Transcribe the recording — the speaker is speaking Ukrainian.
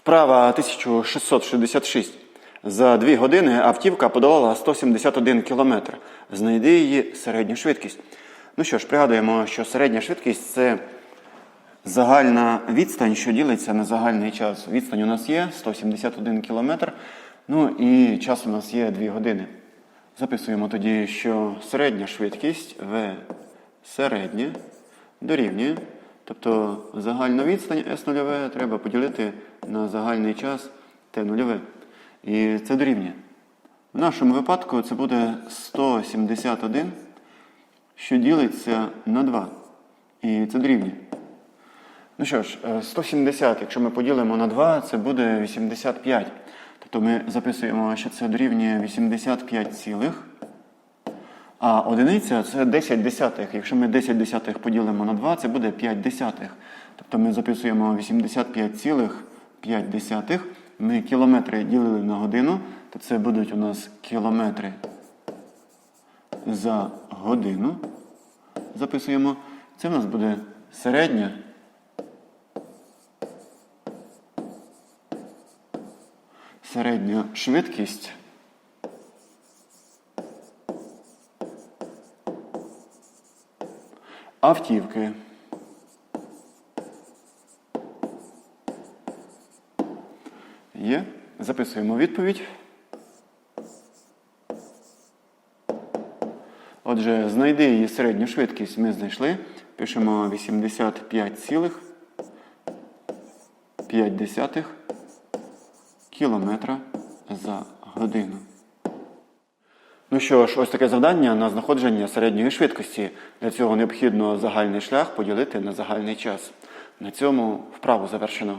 Вправа 1666. За 2 години автівка подолала 171 км. Знайди її середню швидкість. Ну що ж, пригадуємо, що середня швидкість це загальна відстань, що ділиться на загальний час. Відстань у нас є 171 км. Ну і час у нас є 2 години. Записуємо тоді, що середня швидкість В середнє дорівнює. Тобто загальну відстань S0 треба поділити на загальний час Т0. І це дорівнює. В нашому випадку це буде 171, що ділиться на 2. І це дорівнює. Ну що ж, е, 170, якщо ми поділимо на 2, це буде 85. Тобто ми записуємо, що це дорівнює 85, цілих. а одиниця це 10 десятих. Якщо ми 10 десятих поділимо на 2, це буде 5 десятих. Тобто ми записуємо 85, цілих. 0,5. Ми кілометри ділили на годину, то це будуть у нас кілометри за годину. Записуємо. Це в нас буде середня. Середня швидкість. Автівки. Є. Записуємо відповідь. Отже, знайди її середню швидкість ми знайшли. Пишемо 85,5 кілометра за годину. Ну що ж, ось таке завдання на знаходження середньої швидкості. Для цього необхідно загальний шлях поділити на загальний час. На цьому вправу завершено.